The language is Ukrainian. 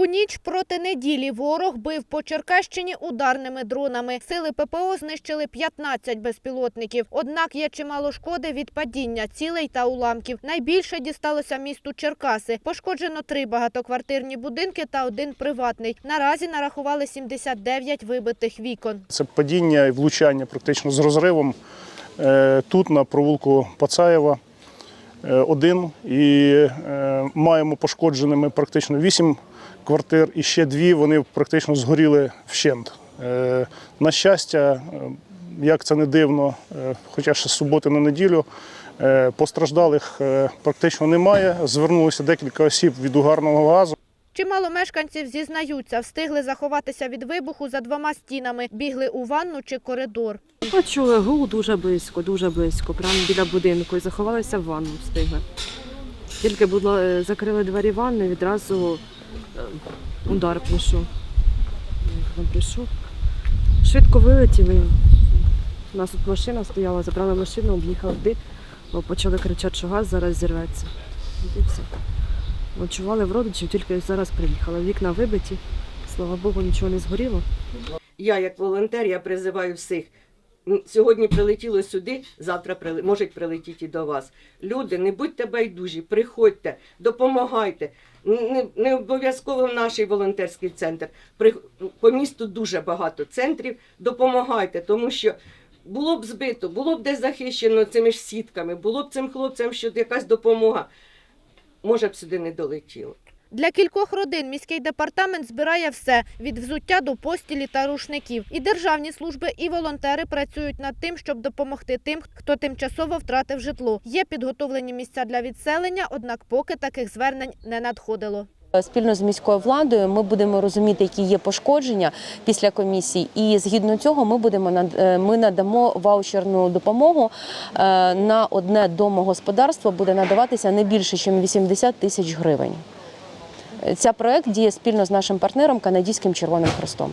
У ніч проти неділі ворог бив по Черкащині ударними дронами. Сили ППО знищили 15 безпілотників. Однак є чимало шкоди від падіння цілей та уламків. Найбільше дісталося місту Черкаси. Пошкоджено три багатоквартирні будинки та один приватний. Наразі нарахували 79 вибитих вікон. Це падіння і влучання практично з розривом е, тут, на провулку Пацаєва, один. І е, маємо пошкодженими практично вісім квартир, і ще дві вони практично згоріли вщент. Е, На щастя, е, як це не дивно, е, хоча ще з суботи на неділю, е, постраждалих е, практично немає. Звернулося декілька осіб від угарного газу. Чимало мешканців зізнаються, встигли заховатися від вибуху за двома стінами, бігли у ванну чи коридор. Почули гул дуже близько, дуже близько, прямо біля будинку і заховалися в ванну встигли. Тільки було, е, закрили двері ванни, відразу е, удар прийшов. Прийшов. Швидко вилетіли. У нас тут машина стояла, забрали машину, об'їхали туди, бо почали кричати, що газ зараз зірветься. І все. Ночували в родичів, тільки зараз приїхали. Вікна вибиті, слава Богу, нічого не згоріло. Я, як волонтер, я призиваю всіх. Сьогодні прилетіло сюди, завтра прили... може прилетіти до вас. Люди, не будьте байдужі, приходьте, допомагайте. Не, не обов'язково в наш волонтерський центр. При... По місту дуже багато центрів. Допомагайте, тому що було б збито, було б десь захищено цими ж сітками, було б цим хлопцям що якась допомога. Може б сюди не долетіло. Для кількох родин міський департамент збирає все від взуття до постілі та рушників. І державні служби, і волонтери працюють над тим, щоб допомогти тим, хто тимчасово втратив житло. Є підготовлені місця для відселення, однак поки таких звернень не надходило. Спільно з міською владою ми будемо розуміти, які є пошкодження після комісії, і згідно цього ми будемо е, ми надамо ваучерну допомогу е, на одне домогосподарство буде надаватися не більше, ніж 80 тисяч гривень. Ця проект діє спільно з нашим партнером канадським Червоним Хрестом.